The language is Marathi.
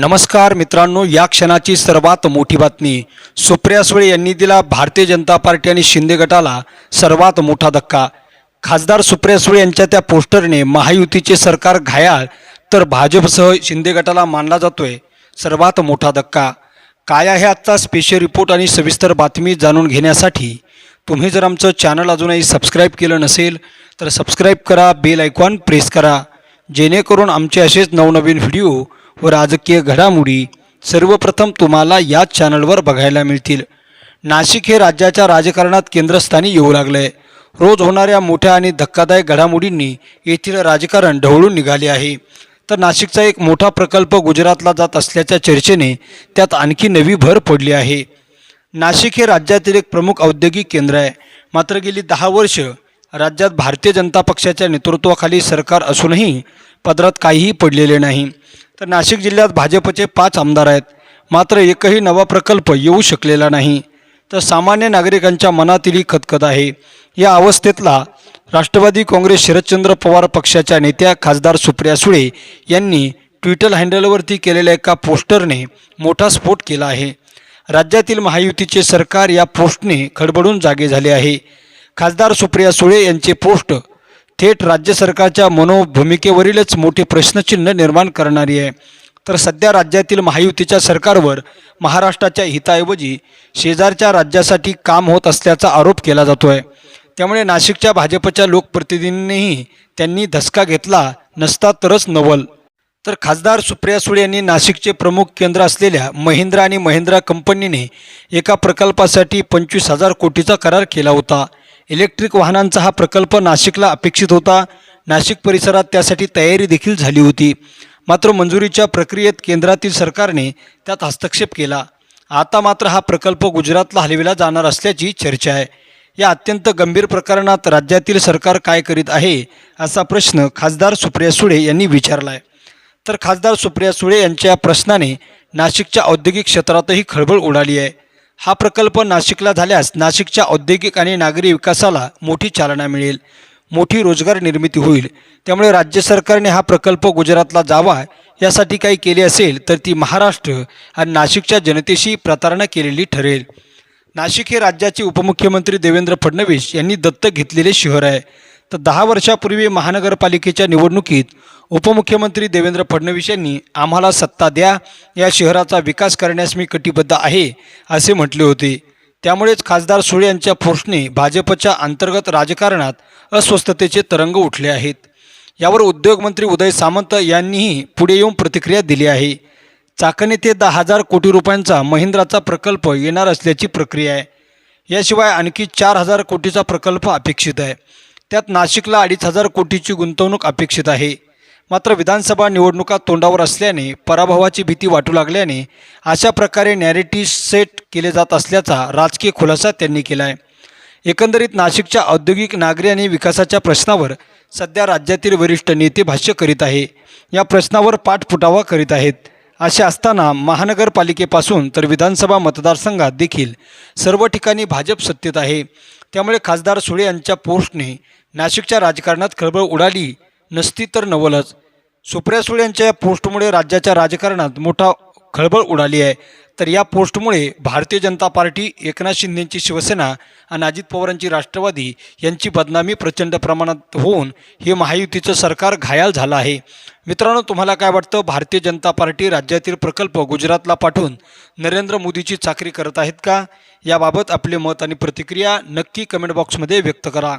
नमस्कार मित्रांनो या क्षणाची सर्वात मोठी बातमी. सुप्रिया सुळे यांनी दिला भारतीय जनता पार्टी आणि शिंदे गटाला सर्वात मोठा धक्का. खासदार सुप्रिया सुळे यांच्या त्या पोस्टरने महायुतीचे सरकार घायाळ तर भाजपसह शिंदे गटाला मानला जातोय सर्वात मोठा धक्का. काय आहे आजचा स्पेशल रिपोर्ट आणि सविस्तर बातमी जाणून घेण्यासाठी? तुम्ही जर आमचं चॅनल अजूनही सबस्क्राईब केलं नसेल तर सबस्क्राईब करा बेल आयकॉन प्रेस करा. जेणेकरून आमचे असेच नवनवीन व्हिडिओ व राजकीय घडामोडी सर्वप्रथम तुम्हाला याच चॅनलवर बघायला मिळतील. नाशिक हे राज्याच्या राजकारणात केंद्रस्थानी येऊ लागले रोज होणाऱ्या मोठ्या आणि धक्कादायक घडामोडींनी येथील राजकारण ढवळून निघाले आहे. तर नाशिकचा एक मोठा प्रकल्प गुजरातला जात असल्याच्या चर्चेने त्यात आणखी नवी भर पडली आहे. नाशिक हे राज्यातील एक प्रमुख औद्योगिक केंद्र आहे. मात्र गेली दहा वर्ष राज्यात भारतीय जनता पक्षाच्या नेतृत्वाखाली सरकार असूनही पदरात काहीही पडलेले नाही. तर नाशिक जिल्ह्यात भाजपचे पाच आमदार आहेत. मात्र एकही नवा प्रकल्प येऊ शकलेला नाही. तर सामान्य नागरिकांच्या मनातीलही खतखत आहे. या अवस्थेतला राष्ट्रवादी काँग्रेस शरदचंद्र पवार पक्षाच्या नेत्या खासदार सुप्रिया सुळे यांनी ट्विटर हँडलवरती केलेल्या एका पोस्टरने मोठा स्फोट केला आहे. राज्यातील महायुतीचे सरकार या पोस्टने खडबडून जागे झाले आहे. खासदार सुप्रिया सुळे यांचे पोस्ट थेट राज्य सरकारच्या मनोभूमिकेवरीलच मोठे प्रश्नचिन्ह निर्माण करणारी आहे. तर सध्या राज्यातील महायुतीच्या सरकारवर महाराष्ट्राच्या हिताऐवजी शेजारच्या राज्यासाठी काम होत असल्याचा आरोप केला जातो आहे त्यामुळे नाशिकच्या भाजपच्या लोकप्रतिनिधींनीही त्यांनी धसका घेतला नसता तरच नवल. तर खासदार सुप्रिया सुळे यांनी नाशिकचे प्रमुख केंद्र असलेल्या महिंद्रा आणि महिंद्रा कंपनीने एका प्रकल्पासाठी पंचवीस हजार कोटीचा करार केला होता. इलेक्ट्रिक वाहनांचा हा प्रकल्प नाशिकला अपेक्षित होता. नाशिक परिसरात त्यासाठी तयारी देखील झाली होती. मात्र मंजुरीच्या प्रक्रियेत केंद्रातील सरकारने त्यात हस्तक्षेप केला. आता मात्र हा प्रकल्प गुजरातला हलविला जाणार असल्याची चर्चा आहे. या अत्यंत गंभीर प्रकरणात राज्यातील सरकार काय करीत आहे असा प्रश्न खासदार सुप्रिया सुळे यांनी विचारला आहे तर खासदार सुप्रिया सुळे यांच्या प्रश्नाने नाशिकच्या औद्योगिक क्षेत्रातही खळबळ उडाली आहे. हा प्रकल्प नाशिकला झाल्यास नाशिकच्या औद्योगिक आणि नागरी विकासाला मोठी चालना मिळेल. मोठी रोजगार निर्मिती होईल. त्यामुळे राज्य सरकारने हा प्रकल्प गुजरातला जावा यासाठी काही केले असेल तर ती महाराष्ट्र आणि नाशिकच्या जनतेशी प्रतारणा केलेली ठरेल. नाशिक हे राज्याचे उपमुख्यमंत्री देवेंद्र फडणवीस यांनी दत्तक घेतलेले शहर आहे. तर दहा वर्षापूर्वी महानगरपालिकेच्या निवडणुकीत उपमुख्यमंत्री देवेंद्र फडणवीस यांनी आम्हाला सत्ता द्या या शहराचा विकास करण्यास मी कटिबद्ध आहे असे म्हटले होते. त्यामुळेच खासदार सुळे यांच्या फोर्सने भाजपच्या अंतर्गत राजकारणात अस्वस्थतेचे तरंग उठले आहेत. यावर उद्योगमंत्री उदय सामंत यांनीही पुढे येऊन प्रतिक्रिया दिली आहे. चाकण येथे दहा हजार कोटी रुपयांचा महिंद्राचा प्रकल्प येणार असल्याची प्रक्रिया आहे. याशिवाय आणखी चार हजार कोटीचा प्रकल्प अपेक्षित आहे. त्यात नाशिकला अडीच हजार कोटीची गुंतवणूक अपेक्षित आहे. मात्र विधानसभा निवडणुका तोंडावर असल्याने पराभवाची भीती वाटू लागल्याने अशा प्रकारे नॅरेटिव्ह सेट केले जात असल्याचा राजकीय खुलासा त्यांनी केला आहे एकंदरीत नाशिकच्या औद्योगिक नागरी आणि विकासाच्या प्रश्नावर सध्या राज्यातील वरिष्ठ नेते भाष्य करीत आहे. या प्रश्नावर पाठपुटावा करीत आहेत. असे असताना महानगरपालिकेपासून तर विधानसभा मतदारसंघात देखील सर्व ठिकाणी भाजप सत्तेत आहे. त्यामुळे खासदार सुळे यांच्या पोस्टने नाशिकच्या राजकारणात खळबळ उडाली नसती तर नवलच. सुप्रिया सुळे यांच्या या पोस्टमुळे राज्याच्या राजकारणात मोठा खळबळ उडाली आहे. तर या पोस्टमुळे भारतीय जनता पार्टी एकनाथ शिंदेंची शिवसेना आणि अजित पवारांची राष्ट्रवादी यांची बदनामी प्रचंड प्रमाणात होऊन हे महायुतीचं सरकार घायाल झालं आहे. मित्रांनो तुम्हाला काय वाटतं? भारतीय जनता पार्टी राज्यातील प्रकल्प गुजरातला पाठवून नरेंद्र मोदीची चाकरी करत आहेत का? याबाबत आपले मत आणि प्रतिक्रिया नक्की कमेंट बॉक्समध्ये व्यक्त करा.